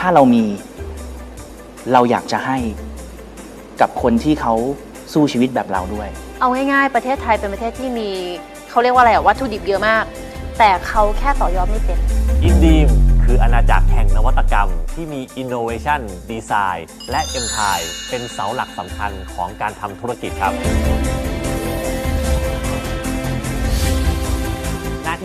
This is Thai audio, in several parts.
ถ้าเรามี เราอยากจะให้กับคนที่เขาสู้ชีวิตแบบเราด้วย เอาง่ายๆ ประเทศไทยเป็นประเทศที่มีเขาเรียกว่าอะไรอะวัตถุดิบเยอะมาก แต่เขาแค่ต่อยอดไม่เป็น อินดีมคืออาณาจักรแห่งนวัตกรรม ที่มี Innovation Design และ e m p i r e เป็นเสาหลักสำคัญของการทำธุรกิจครับ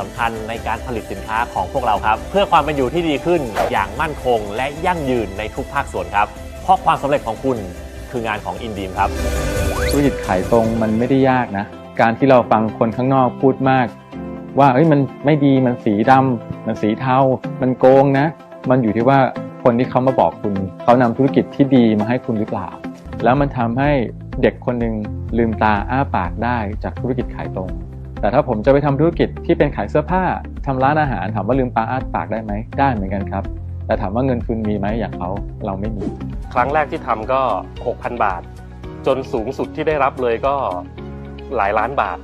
สำคัญในการผลิตสินค้าของพวกเราครับ เพื่อความเป็นอยู่ที่ดีขึ้นอย่างมั่นคง และยั่งยืนในทุกภาคส่วนครับ เพราะความสำเร็จของคุณคืองานของอินดีมครับธุรกิจขายตรงมันไม่ได้ยากนะ การที่เราฟังคนข้างนอกพูดมาก ว่าเอ้ยมันไม่ดีมันสีดำมันสีเทา มันโกงนะ มันอยู่ที่ว่าคนที่เขามาบอกคุณ เขานำธุรกิจที่ดีมาให้คุณหรือเปล่า แล้วมันทำให้เด็กคนหนึ่งลืมตาอ้าปากได้จากธุรกิจขายตรง แต่ถ้าผมจะไปทำธุรกิจที่เป็นขายเสื้อผ้าทำร้านอาหารถามว่าลืมตาอ้าปากได้ไหมได้เหมือนกันครับ แต่ถามว่าเงินทุนมีไหมอย่างเขาเราไม่มี ครั้งแรกที่ทำก็ 6,000 บาท จนสูงสุดที่ได้รับเลยก็หลายล้านบาท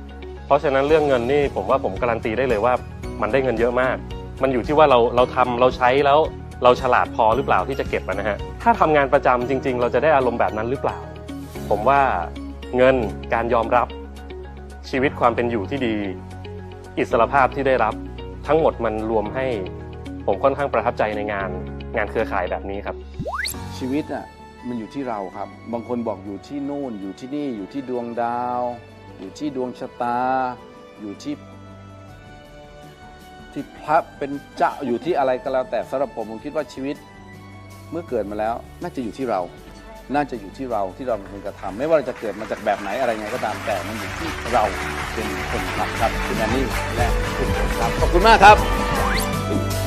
เพราะฉะนั้นเรื่องเงินนี่ผมว่าผมการันตีได้เลยว่ามันได้เงินเยอะมาก มันอยู่ที่ว่าเราเราทำเราใช้แล้วเราฉลาดพอหรือเปล่าที่จะเก็บนะฮะ ถ้าทำงานประจำจริง ๆ เราจะได้อารมณ์แบบนั้นหรือเปล่า ผมว่าเงินการยอมรับ ชีวิตความเป็นอยู่ที่ดี อิสรภาพที่ได้รับ ทั้งหมดมันรวมให้ผมค่อนข้างประทับใจในงานงานเครือข่ายแบบนี้ครับ ชีวิตอะมันอยู่ที่เราครับ บางคนบอกอยู่ที่นู่น อยู่ที่นี่อยู่ที่ดวงดาว อยู่ที่ดวงชะตา อยู่ที่ ที่พระเป็นเจ้าอยู่ที่อะไรก็แล้วแต่สำหรับผมผมคิดว่าชีวิตเมื่อเกิดมาแล้ว น่าจะอยู่ที่เรา น่าจะอยู่ที่เราที่เราเป็นคนกระทำไม่ว่าเราจะเกิดมาจากแบบไหนอะไรไงก็ตามแต่มันอยู่ที่เราเป็นคนทำครับคุณแอนนี่และคุณครับขอบคุณมากครับ